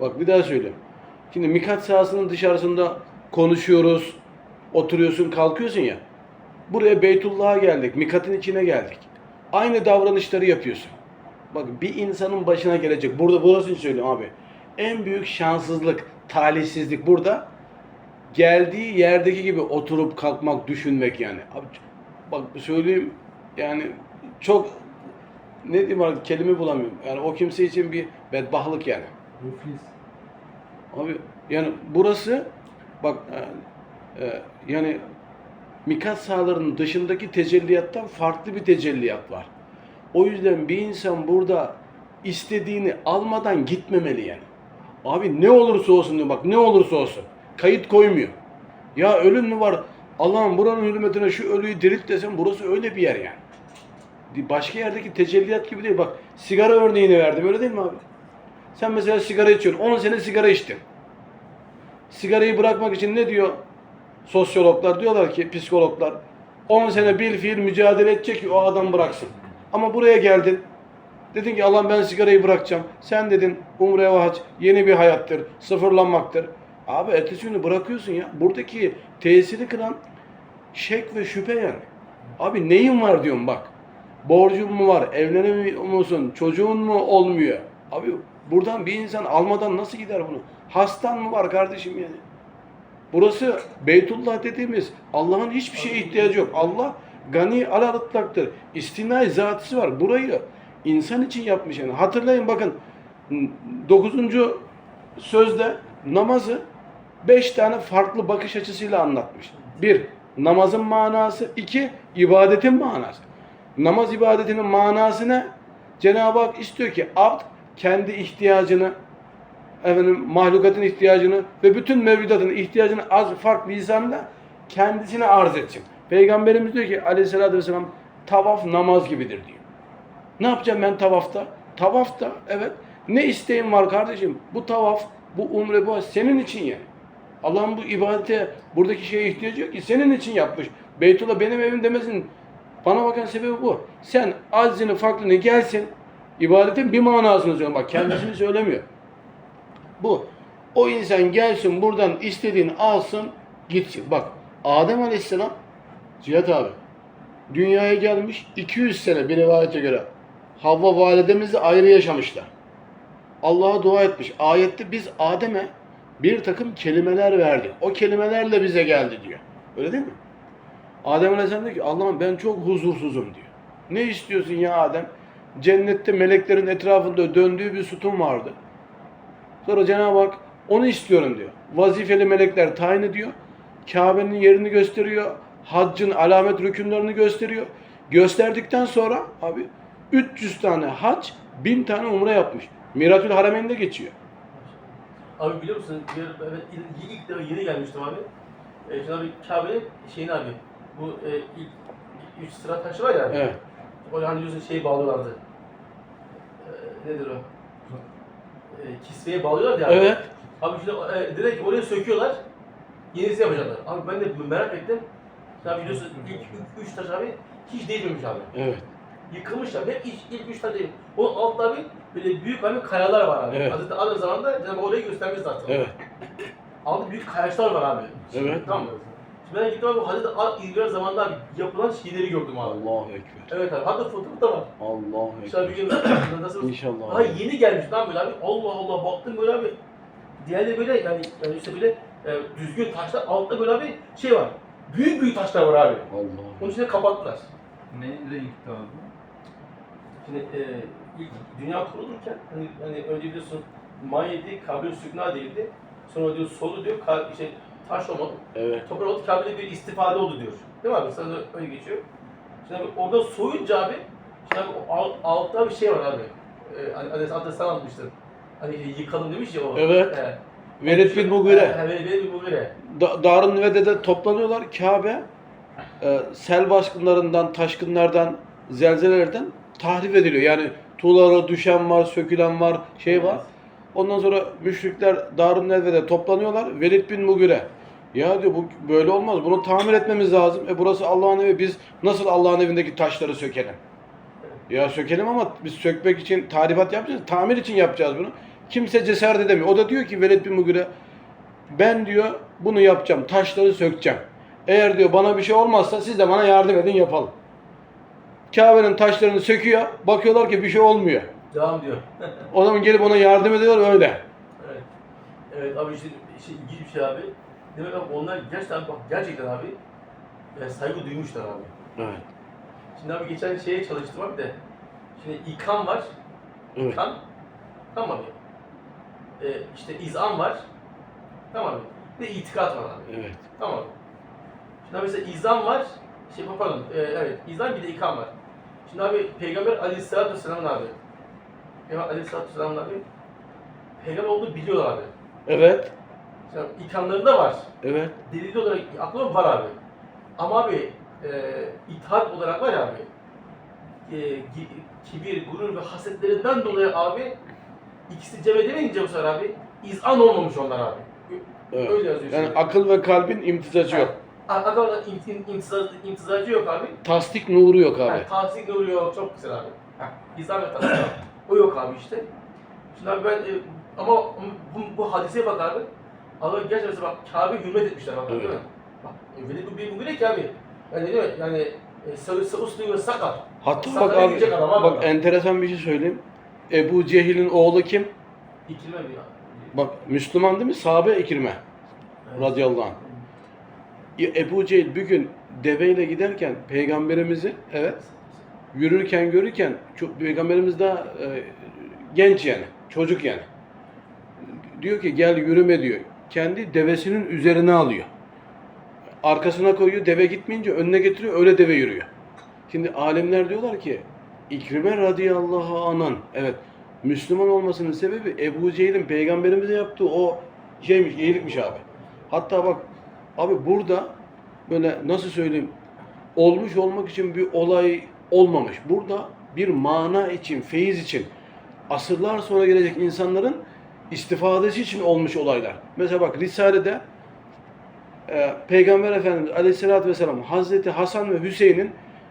Bak bir daha söyleyeyim. Şimdi mikat sahasının dışarısında konuşuyoruz. Oturuyorsun, kalkıyorsun ya. Buraya Beytullah'a geldik. Mikatın içine geldik. Aynı davranışları yapıyorsun. Bak bir insanın başına gelecek. Burada burasını söylüyorum abi. En büyük şanssızlık, talihsizlik burada. Geldiği yerdeki gibi oturup kalkmak, düşünmek yani. Abi bak söyleyeyim yani çok ne diyeyim artık kelime bulamıyorum. Yani o kimse için bir bedbahtlık yani. Müflis. Abi yani burası bak e, e, yani mikat sahalarının dışındaki tecelliyattan farklı bir tecelliyat var. O yüzden bir insan burada istediğini almadan gitmemeli yani. Abi ne olursa olsun diyor bak ne olursa olsun. Kayıt koymuyor. Ya ölüm mü var? Allah'ım buranın hürmetine şu ölüyü dirilt desem burası öyle bir yer yani. Başka yerdeki tecelliyat gibi değil. Bak sigara örneğini verdim öyle değil mi abi? Sen mesela sigara içiyorsun. 10 sene sigara içtin. Sigarayı bırakmak için ne diyor sosyologlar? Diyorlar ki psikologlar 10 sene bir fiil mücadele edecek ki o adam bıraksın. Ama buraya geldin. Dedin ki Allah ben sigarayı bırakacağım. Sen dedin umre ve hac yeni bir hayattır, sıfırlanmaktır. Abi ertesi günü bırakıyorsun ya. Buradaki tesiri kıran şek ve şüphe yani. Abi neyin var diyorum bak. Borcun mu var? Evlenemiyor musun? Çocuğun mu olmuyor? Abi buradan bir insan almadan nasıl gider bunu? Hastan mı var kardeşim yani? Burası Beytullah dediğimiz Allah'ın hiçbir şeye ihtiyacı yok. Allah gani ala ıtlaktır. İstinai zatısı var. Burayı insan için yapmış yani. Hatırlayın bakın 9. sözde namazı beş tane farklı bakış açısıyla anlatmış. Bir, namazın manası. iki ibadetin manası. Namaz ibadetinin manası ne? Cenab-ı Hak istiyor ki abd kendi ihtiyacını, efendim mahlukatın ihtiyacını ve bütün mevcudatın ihtiyacını az farklı lisanla kendisine arz etsin. Peygamberimiz diyor ki aleyhissalatü vesselam tavaf namaz gibidir diyor. Ne yapacağım ben tavafta? Tavafta evet. Ne isteğim var kardeşim? Bu tavaf, bu umre, bu senin için yani. Allah'ın bu ibadete, buradaki şeye ihtiyacı yok ki. Senin için yapmış. Beytullah benim evim demesin. Bana bakan sebebi bu. Sen aczini, farklını gelsin. İbadetin bir manasını söylüyor. Bak kendisini söylemiyor. Bu. O insan gelsin buradan istediğini alsın gitsin. Bak Adem Aleyhisselam Cihat abi dünyaya gelmiş 200 sene bir rivayete göre Havva validemizle ayrı yaşamışlar. Allah'a dua etmiş. Ayette biz Adem'e bir takım kelimeler verdik. O kelimelerle bize geldi diyor. Öyle değil mi? Adem Aleyhisselam diyor ki Allah'ım ben çok huzursuzum diyor. Ne istiyorsun ya Adem? Cennette meleklerin etrafında döndüğü bir sütun vardı. Sonra Cenab-ı Hak onu istiyorum diyor. Vazifeli melekler tayin ediyor. Kabe'nin yerini gösteriyor. Haccın alamet rükünlerini gösteriyor. Gösterdikten sonra abi 300 tane hac, 1000 tane umre yapmış. Miratül Harameyn'de geçiyor. Abi biliyor musun? Evet, ilk, defa yeni gelmiştim abi. E, şimdi abi Kabe'nin şeyini abi. Bu e, ilk üç sıra taşı var ya abi. Evet. O hani biliyorsun şeyi bağlıyorlardı. E, nedir o? E, kisveye bağlıyorlar ya. abi. Evet. Abi şimdi e, direkt oraya söküyorlar. Yenisini yapacaklar. Abi ben de merak ettim. Abi biliyorsun ilk üç, üç taş abi hiç değişmemiş abi. Evet. Yıkılmışlar. Hep ilk, ilk üç taş değil. Onun altında abi böyle büyük abi kayalar var abi. Evet. Hazreti Adem zamanında Cenab-ı orayı göstermiş zaten. Evet. Altında büyük kayaçlar var abi. Evet. Tamam mı? Şimdi ben gittim abi Hazreti İbrahim zamanında yapılan şeyleri gördüm abi. Allahu Ekber. Evet abi. Hatta fotoğraf da var. Allahu İşte abi bir Ekber. gün nasıl İnşallah. daha yeni gelmiş lan böyle abi. Allah Allah baktım böyle abi. Diğerleri böyle yani, yani işte böyle e, düzgün taşlar altta böyle abi şey var. Büyük büyük taşlar var abi. Onun Allah. içine kapattılar. Ne renkti abi? Şimdi e, ilk dünya kurulurken hani, hani önce biliyorsun manyeti kabir sükna değildi. Sonra diyor solu diyor ka, şey, taş olmadı. Evet. Toprak oldu kabirde bir istifade oldu diyor. Değil mi abi? Sana öyle geçiyor. Şimdi abi orada soyunca abi şimdi abi alt, altta bir şey var abi. Ee, hani Adres Adres'ten almıştır. Hani yıkalım demiş ya o. Evet. He. Velid bin Mugire. Velid bin Mugire. Da- Darun Nevede'de toplanıyorlar. Kabe e, sel baskınlarından, taşkınlardan, zelzelelerden tahrip ediliyor. Yani tuğlara düşen var, sökülen var, şey var. Ondan sonra müşrikler Darun Nedve'de toplanıyorlar. Velid bin Mugire. Ya diyor bu böyle olmaz. Bunu tamir etmemiz lazım. E burası Allah'ın evi. Biz nasıl Allah'ın evindeki taşları sökelim? Ya sökelim ama biz sökmek için tarifat yapacağız. Tamir için yapacağız bunu. Kimse cesaret edemiyor. O da diyor ki Velid bin Mugire ben diyor bunu yapacağım. Taşları sökeceğim. Eğer diyor bana bir şey olmazsa siz de bana yardım edin yapalım. Kabe'nin taşlarını söküyor. Bakıyorlar ki bir şey olmuyor. Devam diyor. O zaman gelip ona yardım ediyorlar öyle. evet. Evet abi işte, işte ilginç bir şey abi. Demek abi onlar gerçekten bak gerçekten abi e, saygı duymuşlar abi. Evet. Şimdi abi geçen şeye çalıştım abi de. Şimdi ikam var. Evet. İkam. Tamam abi. Ee, işte izan var. Tamam abi. Bir de itikat var abi. Evet. Tamam. Şimdi abi mesela izan var. Şey pardon. E, evet. izan bir de ikam var. Şimdi abi Peygamber Aleyhisselatü Vesselam'ın abi. Peygamber Aleyhisselatü Vesselam'ın abi. Peygamber olduğunu biliyorlar abi. Evet. Şimdi ikamlarında var. Evet. Delil olarak aklı var abi. Ama abi e, itaat olarak var abi. E, kibir, gurur ve hasetlerinden dolayı abi ikisi cem edemeyince bu sefer abi izan olmamış onlar abi. Evet. Öyle yazıyor. Yani şimdi. akıl ve kalbin imtizacı yok. Adamda imtizaj, imtizacı yok abi. Tasdik nuru yok abi. Yani tahsil oluyor çok güzel abi. Ha, İzah ve tahsil. o yok abi işte. Şimdi abi ben e, ama bu, bu hadiseye bak abi. Allah gerçekten bak Kabe hürmet etmişler bak Evet. değil mi? Bak e, bir bir mübarek ki abi. Yani değil mi? Yani e, sarısı uslu ve sakar. Hatta Sakara bak abi, gidecek adam abi. bak enteresan bir şey söyleyeyim. Ebu Cehil'in oğlu kim? İkilme bir. Bak Müslüman değil mi? Sahabe İkrime Evet. radıyallahu anh. Ebu Cehil bir gün deveyle giderken peygamberimizi evet yürürken görürken çok, peygamberimiz daha e, genç yani çocuk yani. Diyor ki gel yürüme diyor. Kendi devesinin üzerine alıyor. Arkasına koyuyor deve gitmeyince önüne getiriyor öyle deve yürüyor. Şimdi alimler diyorlar ki İkrime radıyallahu anın evet Müslüman olmasının sebebi Ebu Cehil'in peygamberimize yaptığı o şeymiş, iyilikmiş abi. Hatta bak abi burada böyle nasıl söyleyeyim olmuş olmak için bir olay olmamış. Burada bir mana için, feyiz için asırlar sonra gelecek insanların istifadesi için olmuş olaylar. Mesela bak Risale'de e, Peygamber Efendimiz Aleyhisselatü Vesselam Hazreti Hasan ve Hüseyin'in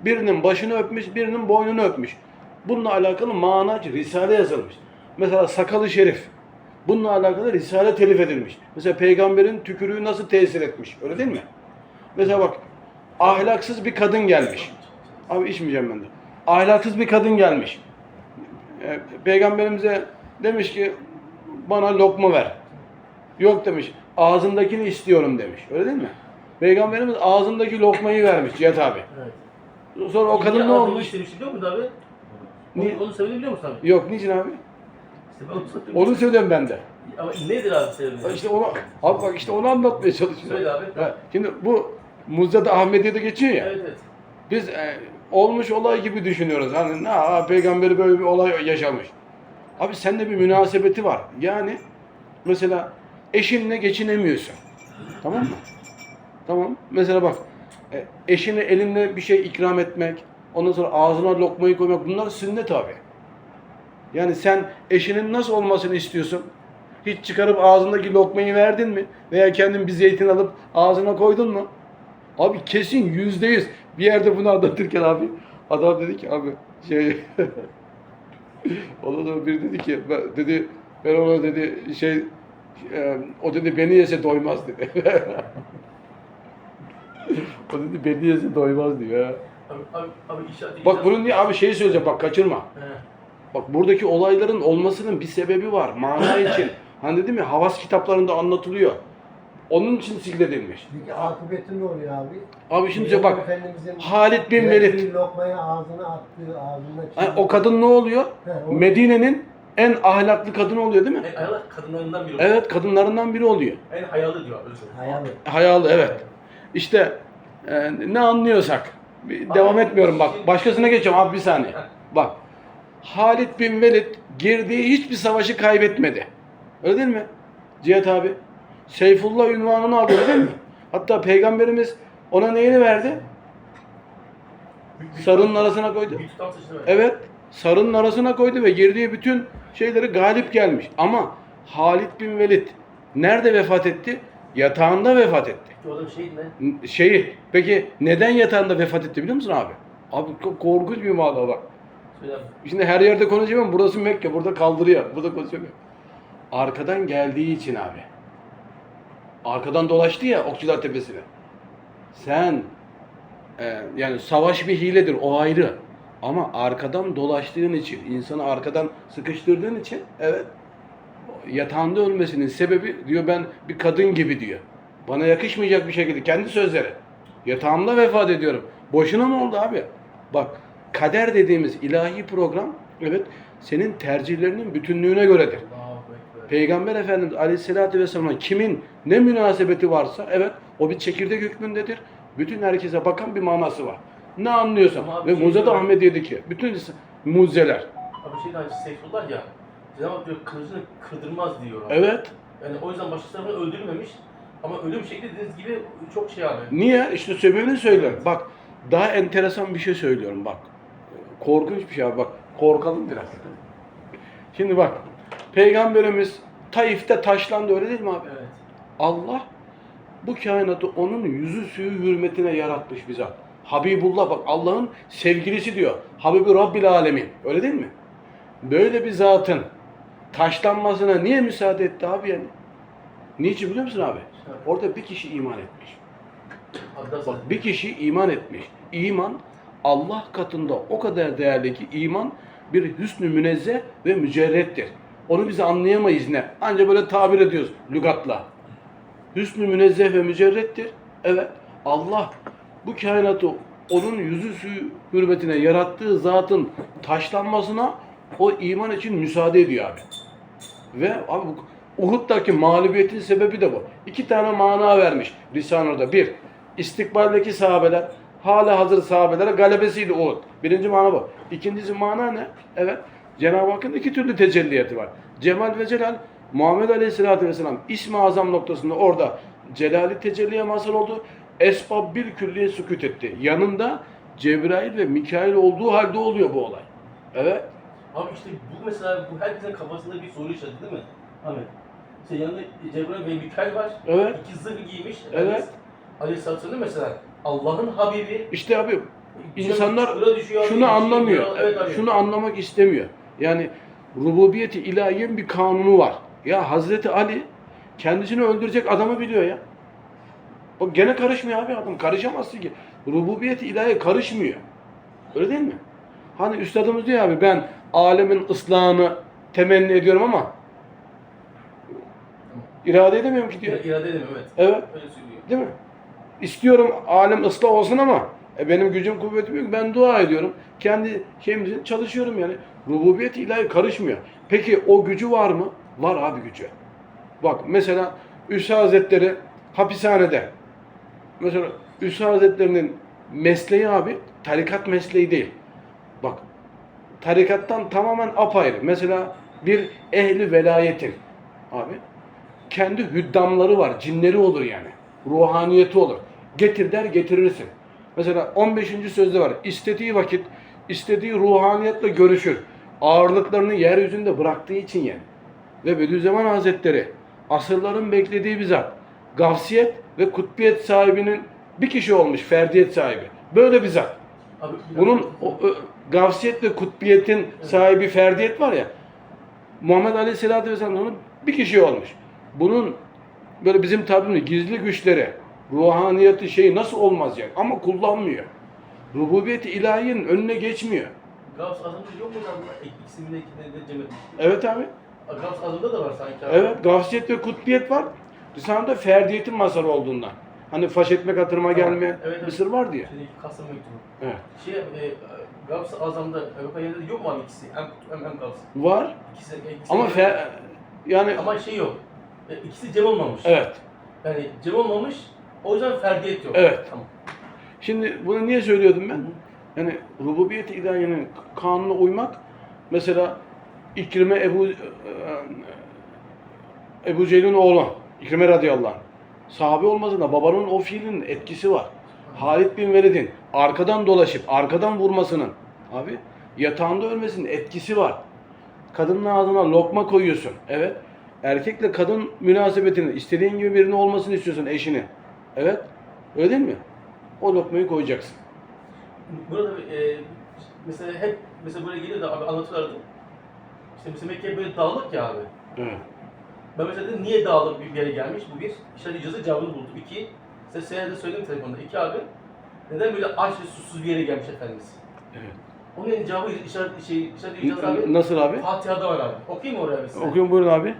birinin başını öpmüş, birinin boynunu öpmüş. Bununla alakalı mana Risale yazılmış. Mesela sakalı şerif. Bununla alakalı Risale telif edilmiş. Mesela peygamberin tükürüğü nasıl tesir etmiş. Öyle değil mi? Mesela bak ahlaksız bir kadın gelmiş. Abi içmeyeceğim ben de. Ahlaksız bir kadın gelmiş. E, peygamberimize demiş ki bana lokma ver. Yok demiş. Ağzındakini istiyorum demiş. Öyle değil mi? Peygamberimiz ağzındaki lokmayı vermiş Cihat abi. Evet. Sonra o kadın ne olmuş? istemiş biliyor musun abi? Niye? Onu, onu musun abi? Yok niçin abi? İşte onu. Onu söylüyorum ben de. Ama nedir abi sebebi? İşte onu, abi bak işte onu anlatmaya çalışıyorum. Söyle abi. Ha, Şimdi bu Muzzada Ahmediye'de geçiyor ya. Evet evet. Biz e, olmuş olay gibi düşünüyoruz. Hani ne ha, peygamberi böyle bir olay yaşamış. Abi seninle bir münasebeti var. Yani mesela eşinle geçinemiyorsun. Tamam mı? Tamam. Mesela bak e, eşine elinle bir şey ikram etmek, ondan sonra ağzına lokmayı koymak bunlar sünnet abi. Yani sen eşinin nasıl olmasını istiyorsun? Hiç çıkarıp ağzındaki lokmayı verdin mi? Veya kendin bir zeytin alıp ağzına koydun mu? Abi kesin yüzde yüz. Bir yerde bunu anlatırken abi adam dedi ki abi şey Ondan sonra biri dedi ki ben, dedi ben ona dedi şey e, o dedi beni yese doymaz dedi. o dedi beni yese doymaz diyor. ha. Abi, abi, abi inşaat Bak bunun niye abi şey söyleyeceğim bak kaçırma. He. Bak buradaki olayların olmasının bir sebebi var. Mana için. Hani dedim ya havas kitaplarında anlatılıyor. Onun için zikredilmiş. Peki akıbeti ne oluyor abi? Abi şimdi bak Efendimizin Halit bin verdiği Velid. lokmayı ağzına attığı, ağzına Ha, o kadın ne oluyor? He, o- Medine'nin en ahlaklı kadını oluyor değil mi? En hayalı kadınlarından biri. Evet kadınlarından biri oluyor. En hayalı diyor söyleyeyim. Hayalı. Hayalı evet. İşte e, ne anlıyorsak. Bir devam etmiyorum bak. Başkasına geçeceğim abi bir saniye. Bak. Halit bin Velid girdiği hiçbir savaşı kaybetmedi. Öyle değil mi? Cihat abi. Seyfullah ünvanını aldı değil mi? Hatta peygamberimiz ona neyini verdi? Sarının arasına koydu. Evet. Sarının arasına koydu ve girdiği bütün şeyleri galip gelmiş. Ama Halit bin Velid nerede vefat etti? Yatağında vefat etti. O adam şehit ne? Şeyi, peki neden yatağında vefat etti biliyor musun abi? Abi çok korkunç bir mana bak. Şimdi her yerde konuşamam. Burası Mekke. Burada kaldırıyor. Burada konuşamıyorum. arkadan geldiği için abi. Arkadan dolaştı ya Okçular Tepesi'ne. Sen e, yani savaş bir hiledir o ayrı. Ama arkadan dolaştığın için, insanı arkadan sıkıştırdığın için evet yatağında ölmesinin sebebi diyor ben bir kadın gibi diyor. Bana yakışmayacak bir şekilde kendi sözleri. Yatağımda vefat ediyorum. Boşuna mı oldu abi? Bak kader dediğimiz ilahi program evet senin tercihlerinin bütünlüğüne göredir. Peygamber Efendimiz Aleyhisselatü Vesselam'a kimin ne münasebeti varsa evet o bir çekirdek hükmündedir. Bütün herkese bakan bir manası var. Ne anlıyorsan. Ve şey Muza da diyor- Ahmet dedi ki bütün muzeler. Abi şey daha Seyfullah ya. Cenab-ı diyor kılıcını kırdırmaz diyor. abi. Evet. Yani o yüzden tarafından öldürülmemiş. Ama ölüm şekli dediğiniz gibi çok şey abi. Niye? İşte sebebini söylüyorum. Bak daha enteresan bir şey söylüyorum bak. Korkunç bir şey abi bak. Korkalım biraz. Şimdi bak. Peygamberimiz Taif'te taşlandı öyle değil mi abi? Evet. Allah bu kainatı onun yüzü suyu hürmetine yaratmış bize. Habibullah bak Allah'ın sevgilisi diyor. Habibi Rabbil Alemin. Öyle değil mi? Böyle bir zatın taşlanmasına niye müsaade etti abi yani? Niçin biliyor musun abi? Orada bir kişi iman etmiş. Bak bir kişi iman etmiş. İman Allah katında o kadar değerli ki iman bir hüsnü münezzeh ve mücerrettir. Onu biz anlayamayız ne? Anca böyle tabir ediyoruz lügatla. Hüsnü münezzeh ve mücerrettir. Evet Allah bu kainatı onun yüzü suyu hürmetine yarattığı zatın taşlanmasına o iman için müsaade ediyor abi. Ve abi Uhud'daki mağlubiyetin sebebi de bu. İki tane mana vermiş Risale'de. Bir, istikbaldeki sahabeler, hala hazır sahabelere galebesiydi Uhud. Birinci mana bu. İkincisi mana ne? Evet, Cenab-ı Hakk'ın iki türlü tecelliyeti var. Cemal ve Celal, Muhammed Aleyhisselatü Vesselam İsmi Azam noktasında orada Celali tecelliye mazhar oldu. Esbab bir külliye sükut etti. Yanında Cebrail ve Mikail olduğu halde oluyor bu olay. Evet. Abi işte bu mesela bu herkesin kafasında bir soru işareti değil mi? Ahmet. İşte yanında Cebrail ve Mikail var. Evet. İki zırh giymiş. Evet. Aleyhisselatü Vesselam mesela Allah'ın Habibi. İşte abi İnsanlar şunu düşüyor, anlamıyor. Evet. Şunu anlamak istemiyor. Yani rububiyeti ilahiyenin bir kanunu var. Ya Hazreti Ali kendisini öldürecek adamı biliyor ya. O gene karışmıyor abi adam. Karışamazsın ki. Rububiyeti ilahiye karışmıyor. Öyle değil mi? Hani üstadımız diyor abi ben alemin ıslahını temenni ediyorum ama irade edemiyorum ki diyor. İra- İrade edemiyor evet. Evet. Öyle söylüyor. Değil mi? İstiyorum alem ıslah olsun ama e, benim gücüm kuvvetim yok. Ben dua ediyorum. Kendi şeyimizin çalışıyorum yani. Rububiyet ilahi karışmıyor. Peki o gücü var mı? Var abi gücü. Bak mesela Üsa Hazretleri hapishanede. Mesela Üsa Hazretleri'nin mesleği abi tarikat mesleği değil. Bak tarikattan tamamen apayrı. Mesela bir ehli velayetin abi kendi hüddamları var, cinleri olur yani. Ruhaniyeti olur. Getir der getirirsin. Mesela 15. sözde var. İstediği vakit, istediği ruhaniyetle görüşür. Ağırlıklarını yeryüzünde bıraktığı için yani. Ve Bediüzzaman Hazretleri asırların beklediği bir zat. Gafsiyet ve kutbiyet sahibinin bir kişi olmuş, ferdiyet sahibi. Böyle bir zat. Abi, Bunun o, ö, gafsiyet ve kutbiyetin sahibi ferdiyet var ya. Muhammed Aleyhisselatü Vesselam'ın bir kişi olmuş. Bunun böyle bizim tabirimiz gizli güçleri, ruhaniyeti şeyi nasıl olmaz yani ama kullanmıyor. Rububiyeti ilahiyenin önüne geçmiyor. Gavs Azam'da yok mu lan? İkisinin de ikisinde de Cem etmiş. Evet abi. Gavs Azam'da da var sanki abi. Evet gafsiyet ve kutbiyet var. Risale'de ferdiyetin mazharı olduğundan. Hani faş etme katırıma Tamam. gelmeyen Evet, evet. bir sır var diye. Şeydeki Kasım mektubu. Evet. Şey, e, Gavs Azam'da Avrupa yerinde yok mu abi ikisi? Hem kutup hem, hem Gavs. Var İkisi, e, ikisi ama fe, yani Ama şey yok. E, ikisi Cem olmamış. evet. Yani Cem olmamış. O yüzden ferdiyet yok. Evet. Tamam. Şimdi bunu niye söylüyordum ben? Yani rububiyet ilahiyenin kanuna uymak mesela İkrime Ebu e, Ebu Cehil'in oğlu İkrime radıyallahu anh. Sahabe olmasına babanın o fiilinin etkisi var. Halid bin Velid'in arkadan dolaşıp arkadan vurmasının abi yatağında ölmesinin etkisi var. Kadının ağzına lokma koyuyorsun. Evet. Erkekle kadın münasebetinin istediğin gibi birini olmasını istiyorsun eşini. Evet. Öyle değil mi? O lokmayı koyacaksın. Burada e, mesela hep mesela buraya gelir de abi anlatırlardı. İşte mesela Mekke böyle dağlık ya abi. Evet. Ben mesela dedim niye dağılık bir yere gelmiş? Bu bir. İşaret icazı cevabını buldum. İki. Size seyahatte söyledim telefonda. İki abi. Neden böyle aç ve susuz bir yere gelmiş Efendimiz? Evet. Onun cevabı işaret, şey, işaret icazı abi. Nasıl abi? Fatiha'da var abi. Okuyayım mı oraya bir size? Okuyun buyurun abi.